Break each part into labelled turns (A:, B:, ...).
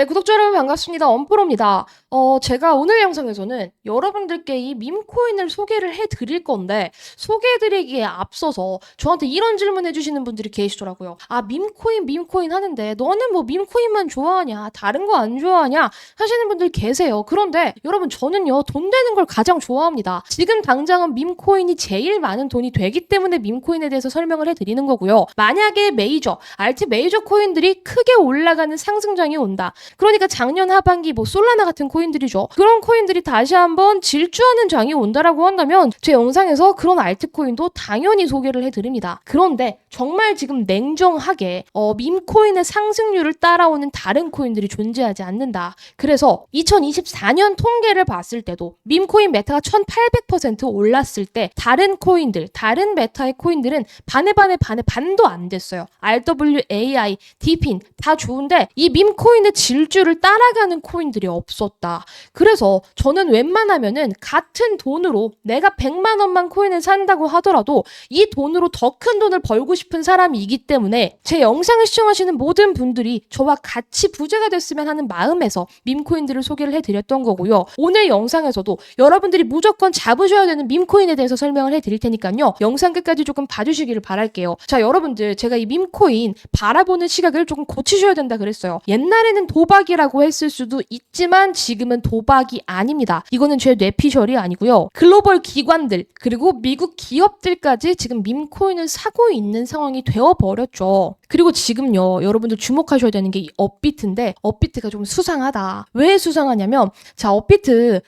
A: 네, 구독자 여러분 반갑습니다. 엄프로입니다. 어, 제가 오늘 영상에서는 여러분들께 이 밈코인을 소개를 해드릴 건데, 소개해드리기에 앞서서 저한테 이런 질문 해주시는 분들이 계시더라고요. 아, 밈코인, 밈코인 하는데, 너는 뭐 밈코인만 좋아하냐? 다른 거 안 좋아하냐? 하시는 분들 계세요. 그런데 여러분, 저는요, 돈 되는 걸 가장 좋아합니다. 지금 당장은 밈코인이 제일 많은 돈이 되기 때문에 밈코인에 대해서 설명을 해드리는 거고요. 만약에 메이저, 알트 메이저 코인들이 크게 올라가는 상승장이 온다. 그러니까 작년 하반기 뭐 솔라나 같은 코인들이죠. 그런 코인들이 다시 한번 질주하는 장이 온다라고 한다면 제 영상에서 그런 알트코인도 당연히 소개를 해드립니다. 그런데 정말 지금 냉정하게 어, 밈코인의 상승률을 따라오는 다른 코인들이 존재하지 않는다. 그래서 2024년 통계를 봤을 때도 밈코인 메타가 1800% 올랐을 때 다른 코인들, 다른 메타의 코인들은 반에 반에 반에 반도 안 됐어요. RWAI, 디핀 다 좋은데 이 밈코인의 질 주를 따라가는 코인들이 없었다. 그래서 저는 웬만하면은 같은 돈으로 내가 100만 원만 코인을 산다고 하더라도 이 돈으로 더 큰 돈을 벌고 싶은 사람이기 때문에 제 영상을 시청하시는 모든 분들이 저와 같이 부자가 됐으면 하는 마음에서 밈코인들을 소개를 해드렸던 거고요. 오늘 영상에서도 여러분들이 무조건 잡으셔야 되는 밈코인에 대해서 설명을 해드릴 테니까요. 영상 끝까지 조금 봐주시기를 바랄게요. 자, 여러분들 제가 이 밈코인 바라보는 시각을 조금 고치셔야 된다 그랬어요. 옛날에는 도 박이라고 했을 수도 있지만 지금은 도박이 아닙니다. 이거는 제 뇌피셜이 아니고요. 글로벌 기관들 그리고 미국 기업들까지 지금 밈코인을 사고 있는 상황이 되어버렸죠. 그리고 지금요, 여러분들 주목하셔야 되는 게 이 업비트인데, 업비트가 좀 수상하다. 왜 수상하냐면, 자, 업비트,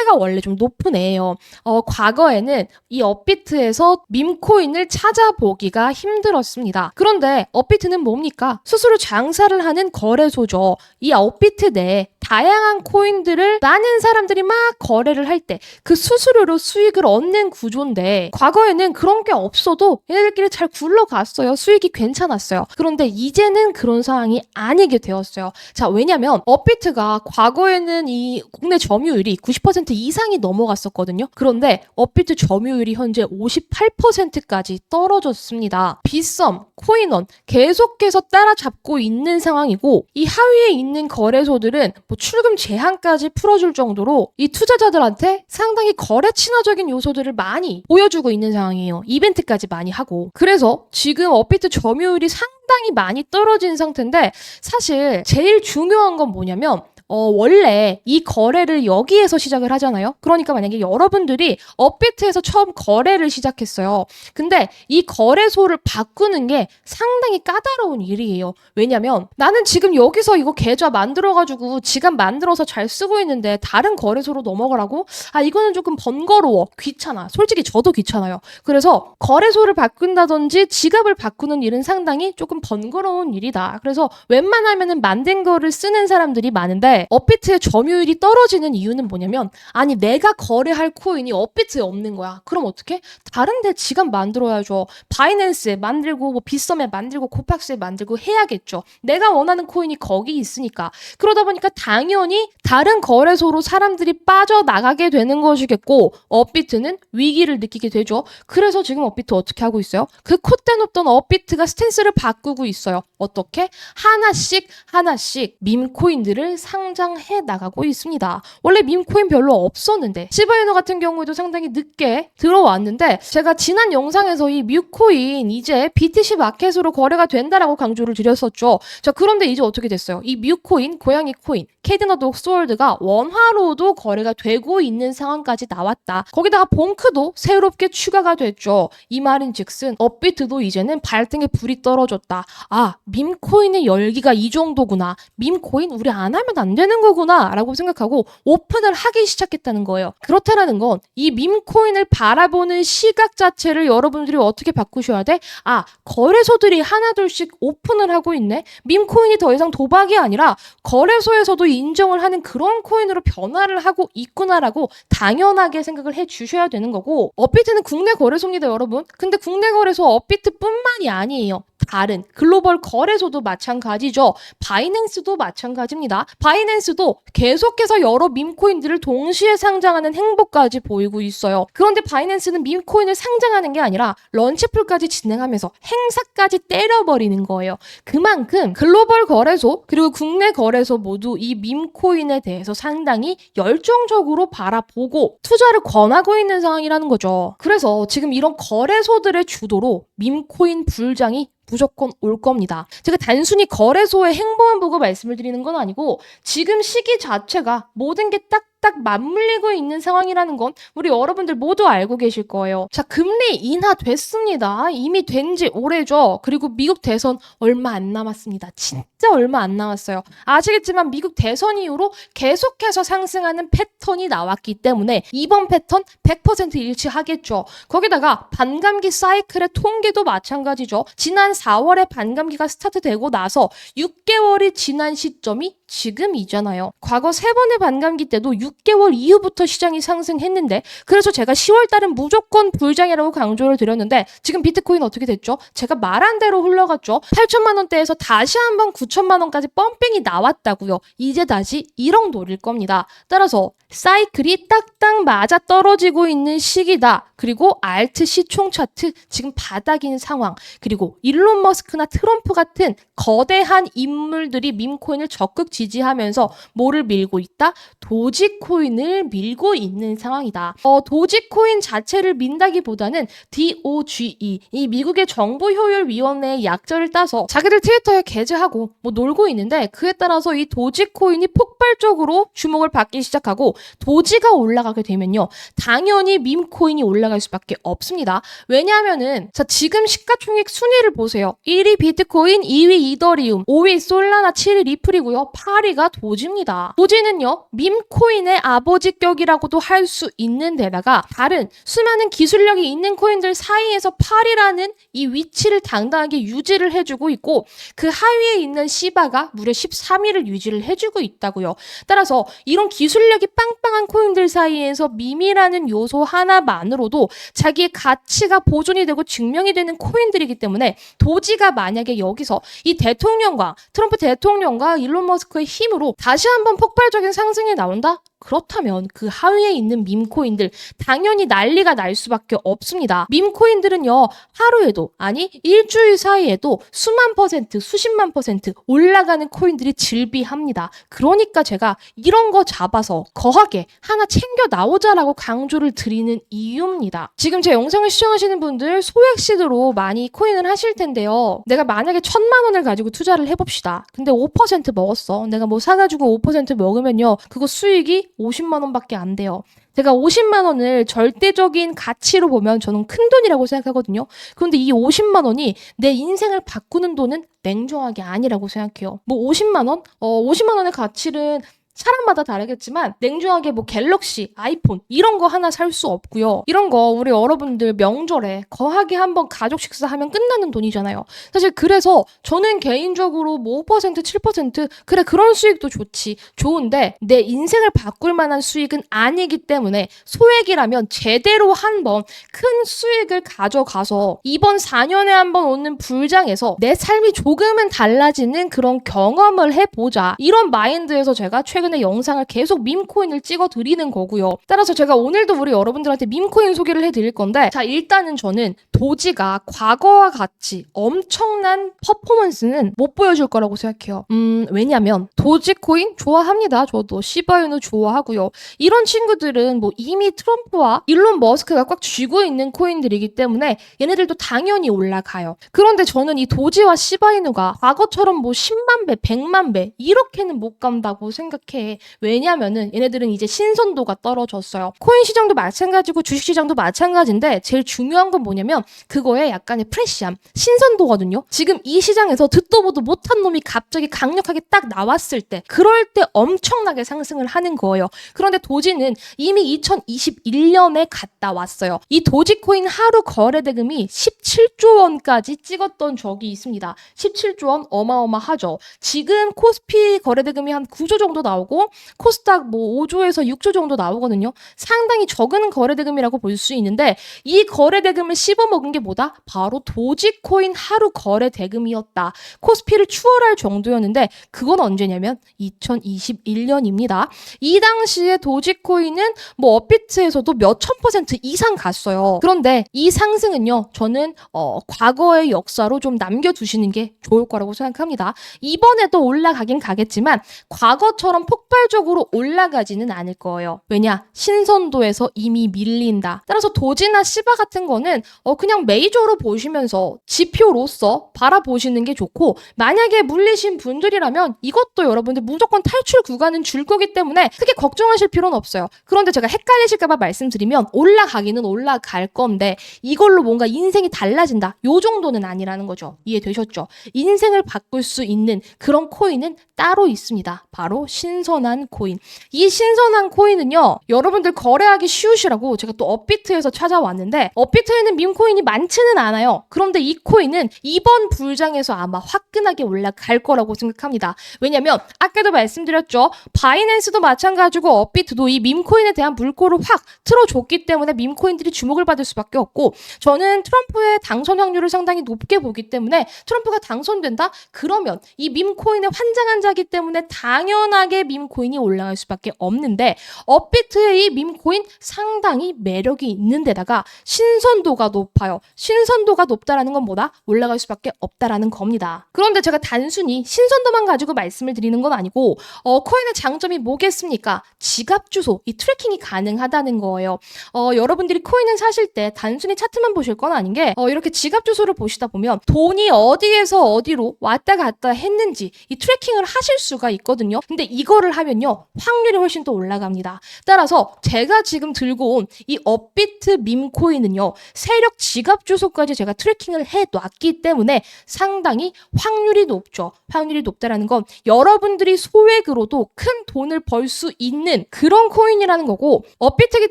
A: 콧대가 원래 좀 높은 애예요. 어, 과거에는 이 업비트에서 밈코인을 찾아보기가 힘들었습니다. 그런데 업비트는 뭡니까? 스스로 장사를 하는 거래소죠. 이 업비트 내에 다양한 코인들을 많은 사람들이 막 거래를 할 때 그 수수료로 수익을 얻는 구조인데 과거에는 그런 게 없어도 얘네들끼리 잘 굴러갔어요. 수익이 괜찮았어요. 그런데 이제는 그런 상황이 아니게 되었어요. 자, 왜냐면 업비트가 과거에는 이 국내 점유율이 90% 이상이 넘어갔었거든요. 그런데 업비트 점유율이 현재 58%까지 떨어졌습니다. 빗썸, 코인원 계속해서 따라잡고 있는 상황이고 이 하위에 있는 거래소들은 뭐 출금 제한까지 풀어줄 정도로 이 투자자들한테 상당히 거래 친화적인 요소들을 많이 보여주고 있는 상황이에요. 이벤트까지 많이 하고. 그래서 지금 업비트 점유율이 상당히 많이 떨어진 상태인데 사실 제일 중요한 건 뭐냐면 어, 원래 이 거래를 여기에서 시작을 하잖아요. 그러니까 만약에 여러분들이 업비트에서 처음 거래를 시작했어요. 근데 이 거래소를 바꾸는 게 상당히 까다로운 일이에요. 왜냐면 나는 지금 여기서 이거 계좌 만들어가지고 지갑 만들어서 잘 쓰고 있는데 다른 거래소로 넘어가라고? 아, 이거는 조금 번거로워. 귀찮아. 솔직히 저도 귀찮아요. 그래서 거래소를 바꾼다든지 지갑을 바꾸는 일은 상당히 조금 번거로운 일이다. 그래서 웬만하면은 만든 거를 쓰는 사람들이 많은데 업비트의 점유율이 떨어지는 이유는 뭐냐면 아니 내가 거래할 코인이 업비트에 없는 거야. 그럼 어떻게? 다른 데 지갑 만들어야죠. 바이낸스에 만들고 뭐 빗썸에 만들고 코팍스에 만들고 해야겠죠. 내가 원하는 코인이 거기 있으니까. 그러다 보니까 당연히 다른 거래소로 사람들이 빠져나가게 되는 것이겠고 업비트는 위기를 느끼게 되죠. 그래서 지금 업비트 어떻게 하고 있어요? 그 콧대 높던 업비트가 스탠스를 바꾸고 있어요. 어떻게? 하나씩 하나씩 밈 코인들을 상 장해 나가고 있습니다. 원래 밈코인 별로 없었는데 시바이노 같은 경우에도 상당히 늦게 들어왔는데 제가 지난 영상에서 이 뮤코인 이제 BTC 마켓으로 거래가 된다라고 강조를 드렸었죠. 자 그런데 이제 어떻게 됐어요? 이 뮤코인 고양이 코인 캐드너독 스월드가 원화로도 거래가 되고 있는 상황까지 나왔다. 거기다가 봉크도 새롭게 추가가 됐죠. 이 말인즉슨 업비트도 이제는 발등에 불이 떨어졌다. 아 밈코인의 열기가 이 정도구나. 밈코인 우리 안 하면 안 되는 거구나. 라고 생각하고 오픈을 하기 시작했다는 거예요. 그렇다라는 건 이 밈코인을 바라보는 시각 자체를 여러분들이 어떻게 바꾸셔야 돼? 아, 거래소들이 하나둘씩 오픈을 하고 있네? 밈코인이 더 이상 도박이 아니라 거래소에서도 인정을 하는 그런 코인으로 변화를 하고 있구나라고 당연하게 생각을 해 주셔야 되는 거고 업비트는 국내 거래소입니다, 여러분. 근데 국내 거래소 업비트뿐만이 아니에요. 다른 글로벌 거래소도 마찬가지죠. 바이낸스도 마찬가지입니다. 바이낸스도 계속해서 여러 밈코인들을 동시에 상장하는 행보까지 보이고 있어요. 그런데 바이낸스는 밈코인을 상장하는 게 아니라 런치풀까지 진행하면서 행사까지 때려버리는 거예요. 그만큼 글로벌 거래소 그리고 국내 거래소 모두 이 밈코인에 대해서 상당히 열정적으로 바라보고 투자를 권하고 있는 상황이라는 거죠. 그래서 지금 이런 거래소들의 주도로 밈코인 불장이 무조건 올 겁니다. 제가 단순히 거래소의 행보만 보고 말씀을 드리는 건 아니고 지금 시기 자체가 모든 게 딱 딱 맞물리고 있는 상황이라는 건 우리 여러분들 모두 알고 계실 거예요. 자, 금리 인하 됐습니다. 이미 된 지 오래죠. 그리고 미국 대선 얼마 안 남았습니다. 진짜 얼마 안 남았어요. 아시겠지만 미국 대선 이후로 계속해서 상승하는 패턴이 나왔기 때문에 이번 패턴 100% 일치하겠죠. 거기다가 반감기 사이클의 통계도 마찬가지죠. 지난 4월에 반감기가 스타트되고 나서 6개월이 지난 시점이 지금이잖아요. 과거 세 번의 반감기 때도 6개월 이후부터 시장이 상승했는데 그래서 제가 10월 달은 무조건 불장이라고 강조를 드렸는데 지금 비트코인 어떻게 됐죠? 제가 말한 대로 흘러갔죠. 8천만 원대에서 다시 한번 9천만 원까지 펌핑이 나왔다고요. 이제 다시 1억 노릴 겁니다. 따라서 사이클이 딱딱 맞아 떨어지고 있는 시기다. 그리고 알트 시총 차트 지금 바닥인 상황. 그리고 일론 머스크나 트럼프 같은 거대한 인물들이 밈코인을 적극 지지하면서 뭐를 밀고 있다? 도지코인을 밀고 있는 상황이다. 어, 도지코인 자체를 민다기보다는 DOGE 이 미국의 정부 효율 위원회의 약자를 따서 자기들 트위터에 게재하고 뭐 놀고 있는데 그에 따라서 이 도지코인이 폭발적으로 주목을 받기 시작하고 도지가 올라가게 되면요. 당연히 밈코인이 올라갈 수밖에 없습니다. 왜냐하면은 자 지금 시가총액 순위를 보세요. 1위 비트코인, 2위 이더리움, 5위 솔라나, 7위 리플이고요. 8 위가 도지입니다. 도지는요. 밈코인의 아버지격이라고도 할 수 있는 데다가 다른 수많은 기술력이 있는 코인들 사이에서 8위라는 이 위치를 당당하게 유지를 해주고 있고 그 하위에 있는 시바가 무려 13위를 유지를 해주고 있다고요. 따라서 이런 기술력이 빵빵한 코인들 사이에서 밈이라는 요소 하나만으로도 자기의 가치가 보존이 되고 증명이 되는 코인들이기 때문에 도지가 만약에 여기서 이 대통령과 트럼프 대통령과 일론 머스크 의 힘으로 다시 한번 폭발적인 상승이 나온다? 그렇다면 그 하위에 있는 밈코인들 당연히 난리가 날 수밖에 없습니다. 밈코인들은요 하루에도 아니 일주일 사이에도 수만 퍼센트 수십만 퍼센트 올라가는 코인들이 즐비합니다. 그러니까 제가 이런 거 잡아서 거하게 하나 챙겨 나오자라고 강조를 드리는 이유입니다. 지금 제 영상을 시청하시는 분들 소액 시드로 많이 코인을 하실 텐데요. 내가 만약에 천만 원을 가지고 투자를 해봅시다. 근데 5% 먹었어. 내가 뭐 사가지고 5% 먹으면요. 그거 수익이 50만 원밖에 안 돼요. 제가 50만 원을 절대적인 가치로 보면 저는 큰 돈이라고 생각하거든요. 그런데 이 50만 원이 내 인생을 바꾸는 돈은 냉정하게 아니라고 생각해요. 뭐 50만 원? 어, 50만 원의 가치는 사람마다 다르겠지만 냉정하게 뭐 갤럭시, 아이폰 이런 거 하나 살 수 없고요. 이런 거 우리 여러분들 명절에 거하게 한번 가족 식사하면 끝나는 돈이잖아요. 사실 그래서 저는 개인적으로 뭐 5%, 7% 그래 그런 수익도 좋지. 좋은데 내 인생을 바꿀 만한 수익은 아니기 때문에 소액이라면 제대로 한번 큰 수익을 가져가서 이번 4년에 한 번 오는 불장에서 내 삶이 조금은 달라지는 그런 경험을 해보자. 이런 마인드에서 제가 최근 에 영상을 계속 밈코인을 찍어 드리는 거고요. 따라서 제가 오늘도 우리 여러분들한테 밈코인 소개를 해 드릴 건데 자 일단은 저는 도지가 과거와 같이 엄청난 퍼포먼스는 못 보여줄 거라고 생각해요. 음 왜냐면 도지코인 좋아합니다. 저도 시바이누 좋아하고요. 이런 친구들은 뭐 이미 트럼프와 일론 머스크가 꽉 쥐고 있는 코인들이기 때문에 얘네들도 당연히 올라가요. 그런데 저는 이 도지와 시바이누가 과거처럼 뭐 10만 배, 100만 배 이렇게는 못 간다고 생각해. 왜냐면은 얘네들은 이제 신선도가 떨어졌어요. 코인 시장도 마찬가지고 주식 시장도 마찬가지인데 제일 중요한 건 뭐냐면 그거에 약간의 프레시함, 신선도거든요. 지금 이 시장에서 듣도 보도 못한 놈이 갑자기 강력하게 딱 나왔을 때 그럴 때 엄청나게 상승을 하는 거예요. 그런데 도지는 이미 2021년에 갔다 왔어요. 이 도지코인 하루 거래 대금이 17조 원까지 찍었던 적이 있습니다. 17조 원 어마어마하죠. 지금 코스피 거래 대금이 한 9조 정도 나오고 나오고 코스닥 뭐 5조에서 6조 정도 나오거든요. 상당히 적은 거래 대금이라고 볼 수 있는데 이 거래 대금을 씹어먹은 게 뭐다? 바로 도지코인 하루 거래 대금이었다. 코스피를 추월할 정도였는데 그건 언제냐면 2021년입니다. 이 당시에 도지코인은 뭐 업비트에서도 몇천 퍼센트 이상 갔어요. 그런데 이 상승은요, 저는 어, 과거의 역사로 좀 남겨두시는 게 좋을 거라고 생각합니다. 이번에도 올라가긴 가겠지만 과거처럼 폭발적으로 올라가지는 않을 거예요. 왜냐? 신선도에서 이미 밀린다. 따라서 도지나 시바 같은 거는 어, 그냥 메이저로 보시면서 지표로서 바라보시는 게 좋고 만약에 물리신 분들이라면 이것도 여러분들 무조건 탈출 구간은 줄 거기 때문에 크게 걱정하실 필요는 없어요. 그런데 제가 헷갈리실까봐 말씀드리면 올라가기는 올라갈 건데 이걸로 뭔가 인생이 달라진다. 요 정도는 아니라는 거죠. 이해되셨죠? 인생을 바꿀 수 있는 그런 코인은 따로 있습니다. 바로 신 선한 코인. 이 신선한 코인은요, 여러분들 거래하기 쉬우시라고 제가 또 업비트에서 찾아왔는데, 업비트에는 밈코인이 많지는 않아요. 그런데 이 코인은 이번 불장에서 아마 화끈하게 올라갈 거라고 생각합니다. 왜냐면, 아까도 말씀드렸죠. 바이낸스도 마찬가지고 업비트도 이 밈코인에 대한 물꼬를 확 틀어줬기 때문에 밈코인들이 주목을 받을 수밖에 없고, 저는 트럼프의 당선 확률을 상당히 높게 보기 때문에 트럼프가 당선된다? 그러면 이 밈코인의 환장한 자기 때문에 당연하게 밈 코인이 올라갈 수밖에 없는데 업비트의 이 밈 코인 상당히 매력이 있는 데다가 신선도가 높아요. 신선도가 높다라는 건 뭐다? 올라갈 수밖에 없다라는 겁니다. 그런데 제가 단순히 신선도만 가지고 말씀을 드리는 건 아니고 어, 코인의 장점이 뭐겠습니까? 지갑 주소, 이 트래킹이 가능하다는 거예요. 어, 여러분들이 코인을 사실 때 단순히 차트만 보실 건 아닌 게 어, 이렇게 지갑 주소를 보시다 보면 돈이 어디에서 어디로 왔다 갔다 했는지 이 트래킹을 하실 수가 있거든요. 근데 이 거를 하면요. 확률이 훨씬 더 올라갑니다. 따라서 제가 지금 들고 온 이 업비트 밈코인은요. 세력 지갑 주소까지 제가 트래킹을 해 놨기 때문에 상당히 확률이 높죠. 확률이 높다라는 건 여러분들이 소액으로도 큰 돈을 벌 수 있는 그런 코인이라는 거고 업비트이기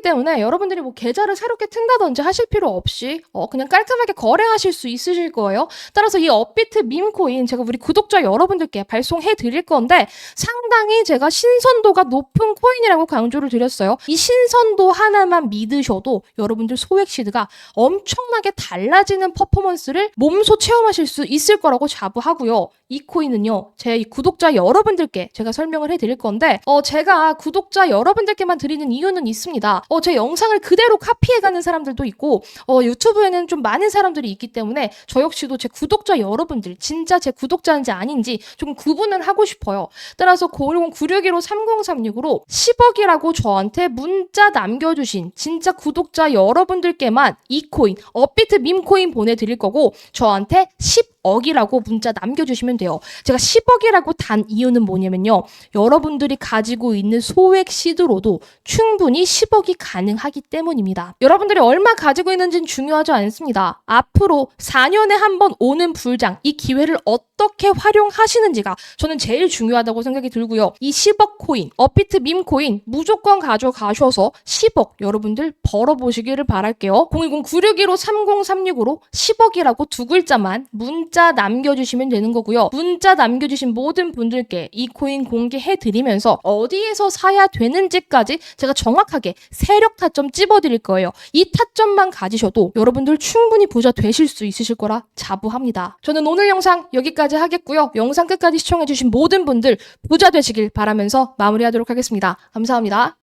A: 때문에 여러분들이 뭐 계좌를 새롭게 튼다든지 하실 필요 없이 어, 그냥 깔끔하게 거래하실 수 있으실 거예요. 따라서 이 업비트 밈코인 제가 우리 구독자 여러분들께 발송해 드릴 건데 상당히 제가 신선도가 높은 코인이라고 강조를 드렸어요. 이 신선도 하나만 믿으셔도 여러분들 소액 시드가 엄청나게 달라지는 퍼포먼스를 몸소 체험하실 수 있을 거라고 자부하고요. 이 코인은요, 제이 구독자 여러분들께 제가 설명을 해 드릴 건데, 어, 제가 구독자 여러분들께만 드리는 이유는 있습니다. 어, 제 영상을 그대로 카피해 가는 사람들도 있고, 어, 유튜브에는 좀 많은 사람들이 있기 때문에 저 역시도 제 구독자 여러분들, 진짜 제 구독자인지 아닌지 좀 구분을 하고 싶어요. 따라서 010-9615-3036으로 10억이라고 저한테 문자 남겨주신 진짜 구독자 여러분들께만 이 코인, 업비트 밈코인 보내드릴 거고, 저한테 10 억이라고 문자 남겨주시면 돼요. 제가 10억이라고 단 이유는 뭐냐면요. 여러분들이 가지고 있는 소액 시드로도 충분히 10억이 가능하기 때문입니다. 여러분들이 얼마 가지고 있는지는 중요하지 않습니다. 앞으로 4년에 한 번 오는 불장, 이 기회를 어떻게 활용하시는지가 저는 제일 중요하다고 생각이 들고요. 이 10억 코인, 업비트 밈 코인 무조건 가져가셔서 10억 여러분들 벌어보시기를 바랄게요. 010-9615-3036으로 10억이라고 두 글자만 문자 남겨주시면 되는 거고요. 문자 남겨주신 모든 분들께 이 코인 공개해드리면서 어디에서 사야 되는지까지 제가 정확하게 세력 타점 찝어드릴 거예요. 이 타점만 가지셔도 여러분들 충분히 부자 되실 수 있으실 거라 자부합니다. 저는 오늘 영상 여기까지 하겠고요. 영상 끝까지 시청해주신 모든 분들 부자 되시길 바라면서 마무리하도록 하겠습니다. 감사합니다.